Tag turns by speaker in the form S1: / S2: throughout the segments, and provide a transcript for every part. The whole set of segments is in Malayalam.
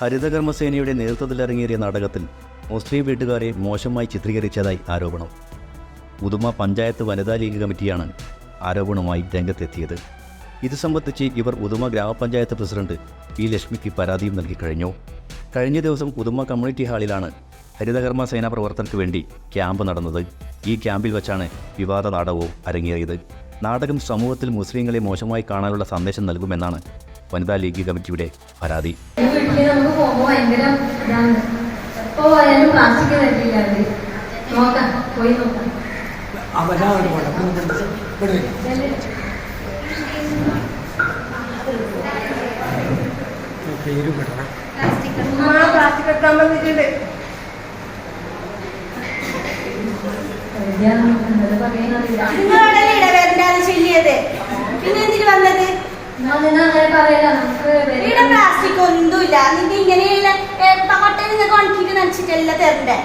S1: ഹരിതകർമ്മസേനയുടെ നേതൃത്വത്തിലിറങ്ങിയ നാടകത്തിൽ മുസ്ലിം വീട്ടുകാരെ മോശമായി ചിത്രീകരിച്ചതായി ആരോപണം. ഉദുമ പഞ്ചായത്ത് വനിതാ ലീഗ് കമ്മിറ്റിയാണ് ആരോപണവുമായി രംഗത്തെത്തിയത്. ഇത് സംബന്ധിച്ച് ഇവർ ഉദുമ ഗ്രാമപഞ്ചായത്ത് പ്രസിഡന്റ് പി ലക്ഷ്മിക്ക് പരാതിയും നൽകിക്കഴിഞ്ഞു കഴിഞ്ഞ. ദിവസം ഉദുമ കമ്മ്യൂണിറ്റി ഹാളിലാണ് ഹരിതകർമ്മ സേനാ പ്രവർത്തകർക്ക് വേണ്ടി ക്യാമ്പ് നടന്നത്. ഈ ക്യാമ്പിൽ വച്ചാണ് വിവാദ നാടകവും അരങ്ങേറിയത്. നാടകം സമൂഹത്തിൽ മുസ്ലിങ്ങളെ മോശമായി കാണാനുള്ള സന്ദേശം നൽകുമെന്നാണ് വനിതാ ലീഗ് കമ്മിറ്റിയുടെ പരാതി.
S2: വീട്ടിൽ നമുക്ക് പോകുമ്പോ ഭയങ്കര ഇതാണ്. എപ്പോ പോയാലും പ്ലാസ്റ്റിക് തരില്ല അവർ. നോക്കാം പോയി നോക്കാം.
S3: പ്ലാസ്റ്റിക് എടുക്കാൻ വന്നിട്ടുണ്ട് പിന്നെ എന്തിനു വന്നത്
S2: അതിന് അങ്ങനെ പറയല നമുക്ക്
S3: ഇവിടെ പ്ലാസ്റ്റിക് ഒന്നുമില്ല നിന്റെ ഇങ്ങനെയുള്ള കൊട്ട നിങ്ങൾക്ക് ഉണക്കിട്ട് നനച്ചിട്ടല്ല തരണ്ടേ?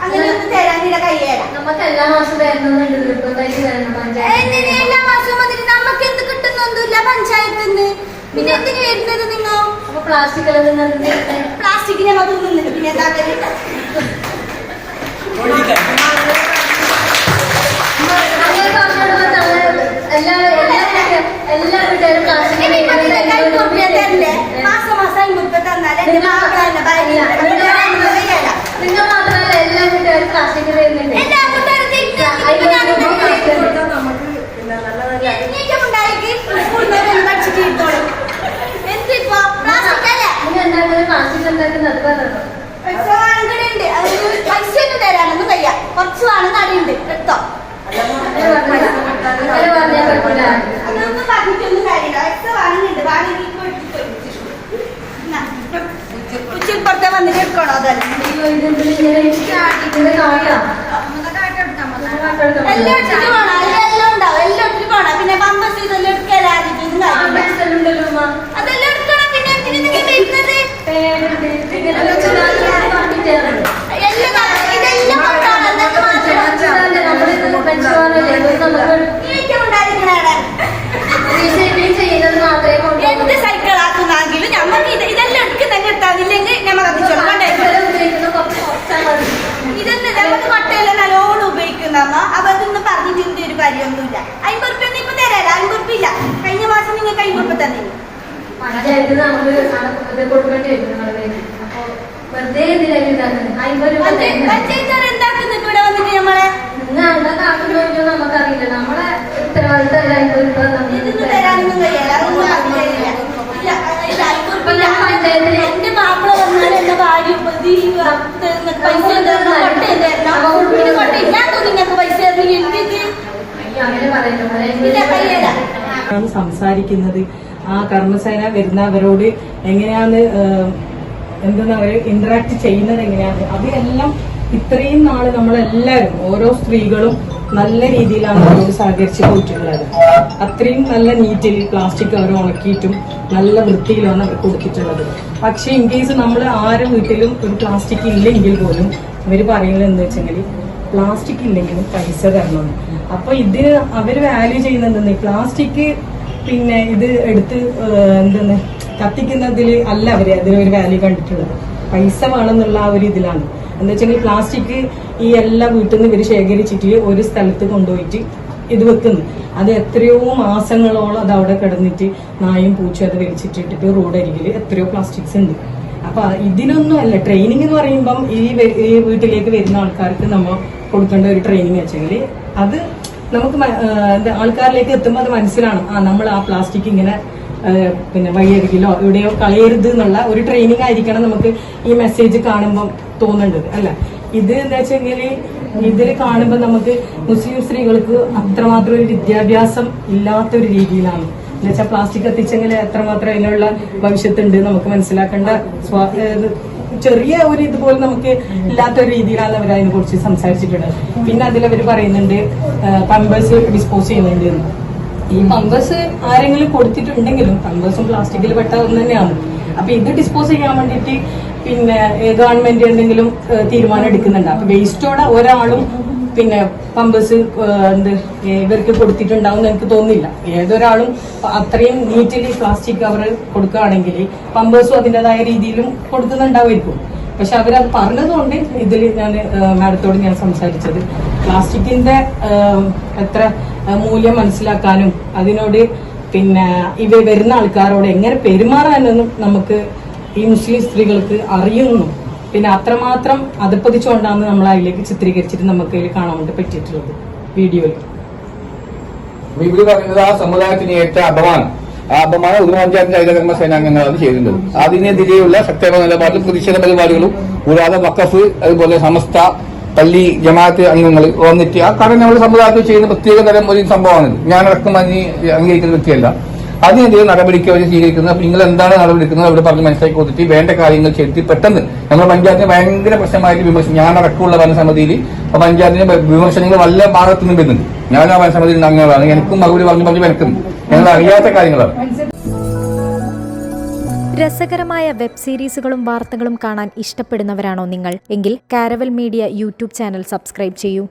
S3: അങ്ങനെ ഒന്നും തരാൻ നിന്റെ കയ്യേടാ
S2: നമുക്ക് എല്ലാ മാസം തരുന്നുണ്ട് നിർബന്ധമായിട്ട് തരണം പഞ്ചായത്ത്
S3: എല്ലാ മാസവും വന്നിട്ട് നമുക്ക് എന്ത് കിട്ടുന്നൊന്നുമില്ല പഞ്ചായത്തിൽ നിന്ന്. പിന്നെ എന്തിനു വരുന്നത് നിങ്ങൾ?
S2: അപ്പൊ പ്ലാസ്റ്റിക് നിന്ന്
S3: മാത്രം നിന്നിട്ട് പിന്നെ എന്താ
S2: നിങ്ങൾ മാത്രമല്ല എല്ലാ വീട്ടുകാരും പ്ലാസ്റ്റിക് തരുന്നുണ്ട്
S3: കഴിഞ്ഞ തന്നെ.
S2: പഞ്ചായത്ത് ഇത് കൊടുക്കേണ്ടി വരും നിങ്ങളുടെ. അപ്പൊ വെറുതെ
S3: എന്താക്കുന്നത് ഇവിടെ വന്നിട്ട് നമ്മളെ?
S2: നിങ്ങൾ എന്താ കാട്ടുന്നോ നമുക്കറിയില്ല. നമ്മളെ ഉത്തരവാദിത്തമല്ല അമ്പത് രൂപ നമുക്ക്
S3: തരാനൊന്നും കഴിയില്ല. എന്റെ മാപ്പിള വന്നാൽ എന്റെ ഭാര്യ പൈസ തരണം കൊട്ട തരണം പിന്നെ കൊട്ട ഇല്ലാത്തോ നിങ്ങൾക്ക് പൈസ തരണം എന്തിത്
S2: അയ്യോ, അങ്ങനെ പറയല്ലോ
S3: ഇല്ല കയ്യല്ല
S4: ആണ് സംസാരിക്കുന്നത് ആ കർമ്മസേന വരുന്നവരോട് എങ്ങനെയാണ് എന്താണ് അവർ ഇന്ററാക്ട് ചെയ്യുന്നത് എങ്ങനെയാണ്? അതെല്ലാം ഇത്രയും നാൾ നമ്മളെല്ലാവരും ഓരോ സ്ത്രീകളും നല്ല രീതിയിലാണ് അവരോട് സഹകരിച്ച് പോയിട്ടുള്ളത്. അത്രയും നല്ല നീറ്റിൽ പ്ലാസ്റ്റിക് അവർ ഉണക്കിയിട്ടും നല്ല വൃത്തിയിലാണ് അവർ കൊടുത്തിട്ടുള്ളത്. പക്ഷേ ഇൻ കേസ് നമ്മൾ ആരും വീട്ടിലും ഒരു പ്ലാസ്റ്റിക് ഇല്ലെങ്കിൽ പോലും ഇവർ പറയുന്നത് എന്താ വെച്ചെങ്കിൽ പ്ലാസ്റ്റിക് ഇല്ലെങ്കിലും പൈസ തരണം. അപ്പൊ ഇത് അവർ വാല്യൂ ചെയ്യുന്നത് പ്ലാസ്റ്റിക് പിന്നെ ഇത് എടുത്ത് എന്തെന്ന്? കത്തിക്കുന്നതിൽ അല്ല അവർ അതിനൊരു വാല്യൂ കണ്ടിട്ടുള്ളത്. പൈസ വേണമെന്നുള്ള ആ ഒരു ഇതിലാണ്. എന്താ വെച്ചാൽ പ്ലാസ്റ്റിക് ഈ എല്ലാ വീട്ടിൽ നിന്ന് ഇവർ ശേഖരിച്ചിട്ട് ഒരു സ്ഥലത്ത് കൊണ്ടുപോയിട്ട് ഇത് വെക്കുന്നു. അത് എത്രയോ മാസങ്ങളോളം അത് അവിടെ കിടന്നിട്ട് നായും പൂച്ചും അത് വലിച്ചിട്ടിട്ട് റോഡ് അരികിൽ എത്രയോ പ്ലാസ്റ്റിക്സ് ഉണ്ട്. അപ്പൊ ഇതിനൊന്നും അല്ല ട്രെയിനിങ് എന്ന് പറയുമ്പം ഈ ഈ വീട്ടിലേക്ക് വരുന്ന ആൾക്കാർക്ക് നമ്മൾ കൊടുക്കേണ്ട ഒരു ട്രെയിനിങ് വെച്ചെങ്കിൽ അത് നമുക്ക് ആൾക്കാരിലേക്ക് എത്തുമ്പോൾ അത് മനസ്സിലാണ്. ആ നമ്മൾ ആ പ്ലാസ്റ്റിക് ഇങ്ങനെ പിന്നെ വഴിയരികിലോ എവിടെയോ കളയരുത് എന്നുള്ള ഒരു ട്രെയിനിങ് ആയിരിക്കണം നമുക്ക് ഈ മെസ്സേജ് കാണുമ്പോൾ തോന്നേണ്ടത് അല്ല? ഇത് എന്താ വെച്ചെങ്കിൽ ഇതിൽ കാണുമ്പോൾ നമുക്ക് മുസ്ലിം സ്ത്രീകൾക്ക് അത്രമാത്രം ഒരു വിദ്യാഭ്യാസം ഇല്ലാത്ത ഒരു രീതിയിലാണ്. എന്നുവെച്ചാൽ പ്ലാസ്റ്റിക് കത്തിച്ചെങ്കിൽ എത്രമാത്രം അതിനുള്ള ഭവിഷ്യത്തുണ്ട് നമുക്ക് മനസ്സിലാക്കേണ്ട ചെറിയ ഒരു ഇതുപോലെ നമുക്ക് ഇല്ലാത്ത ഒരു രീതിയിലാണ് അവർ അതിനെ കുറിച്ച് സംസാരിച്ചിട്ടുള്ളത്. പിന്നെ അതിൽ അവർ പറയുന്നുണ്ട് പമ്പേഴ്സ് ഡിസ്പോസ് ചെയ്യുന്നുണ്ട്. ഈ പമ്പേഴ്സ് ആരെങ്കിലും കൊടുത്തിട്ടുണ്ടെങ്കിലും പമ്പേഴ്സും പ്ലാസ്റ്റിക്കിൽ പെട്ട ഒന്ന് തന്നെയാണ്. അപ്പൊ ഇത് ഡിസ്പോസ് ചെയ്യാൻ വേണ്ടിയിട്ട് പിന്നെ ഗവൺമെന്റ് എന്തെങ്കിലും തീരുമാനം എടുക്കുന്നുണ്ട്. അപ്പൊ വേസ്റ്റോടെ ഒരാളും പിന്നെ പമ്പസ് എന്ത് ഇവർക്ക് കൊടുത്തിട്ടുണ്ടാവും എനിക്ക് തോന്നുന്നില്ല. ഏതൊരാളും അത്രയും നീറ്റിൽ പ്ലാസ്റ്റിക് കവർ കൊടുക്കുകയാണെങ്കിൽ പമ്പേഴ്സും അതിന്റെതായ രീതിയിലും കൊടുക്കുന്നുണ്ടാവുമായിരിക്കും. പക്ഷെ അവരത് പറഞ്ഞതുകൊണ്ട് ഇതിൽ ഞാൻ മാഡത്തോട് ഞാൻ സംസാരിച്ചത്. പ്ലാസ്റ്റിക്കിന്റെ എത്ര മൂല്യം മനസ്സിലാക്കാനും അതിനോട് പിന്നെ ഇവ വരുന്ന ആൾക്കാരോട് എങ്ങനെ പെരുമാറാനെന്നും നമുക്ക് ഈ മുസ്ലിം സ്ത്രീകൾക്ക് അറിയുന്നു. പിന്നെ അത്രമാത്രം അതപ്പതിച്ചുകൊണ്ടാണ് നമ്മൾ അതിലേക്ക് ചിത്രീകരിച്ചിട്ട് നമുക്ക് അതിൽ കാണാൻ വേണ്ടി പറ്റിയിട്ടുള്ളത് വീഡിയോയിൽ.
S5: ഇവർ പറയുന്നത് ആ സമുദായത്തിന് ഏറ്റ അപമാനം. ആ അപമാനം ഒരു ഹരിതകർമ്മ സേനാംഗങ്ങളാണ് ചെയ്യുന്നത് അതിനെതിരെയുള്ള ശക്തമായ നിലപാടിൽ പ്രതിഷേധ പരിപാടികളും കൂടാതെ വക്കഫ് അതുപോലെ സമസ്ത പള്ളി ജമാഅത്ത് അംഗങ്ങൾ വന്നിട്ട് ആ കാരണം നമ്മുടെ സമുദായത്തിൽ ചെയ്യുന്ന പ്രത്യേക തരം ഒരു സംഭവമാണ്. ഞാനടക്കം അംഗീകരിക്കുന്ന വ്യക്തിയല്ല. അതിനെതിരെ നടപടിക്ക് അവർ സ്വീകരിക്കുന്നത് നിങ്ങൾ എന്താണ് നടപടിക്കുന്നത് അവിടെ പറഞ്ഞ് മനസ്സിലാക്കി കൊടുത്തിട്ട് വേണ്ട കാര്യങ്ങൾ ചെയ്തിട്ട് പെട്ടെന്ന് നമ്മുടെ പഞ്ചായത്തിന് ഭയങ്കര പ്രശ്നമായിട്ട് വിമർശനം ഞാൻ അടക്കമുള്ള ഭരണസമിതിയിൽ പഞ്ചായത്തിന് വിമർശനങ്ങൾ വല്ല ഭാഗത്തു നിന്നും വരുന്നുണ്ട്. ഞാൻ ആ ഭരണസമിതിയിൽ അംഗങ്ങളാണ് എനിക്കും മറുപടി പറഞ്ഞു പറഞ്ഞു വരക്കുന്നു ഞങ്ങൾ അറിയാത്ത കാര്യങ്ങളാണ്.
S6: രസകരമായ വെബ് സീരീസുകളും വാർത്തകളും കാണാൻ ഇഷ്ടപ്പെടുന്നവരാണോ നിങ്ങൾ? എങ്കിൽ Caravel media YouTube channel subscribe ചെയ്യൂ.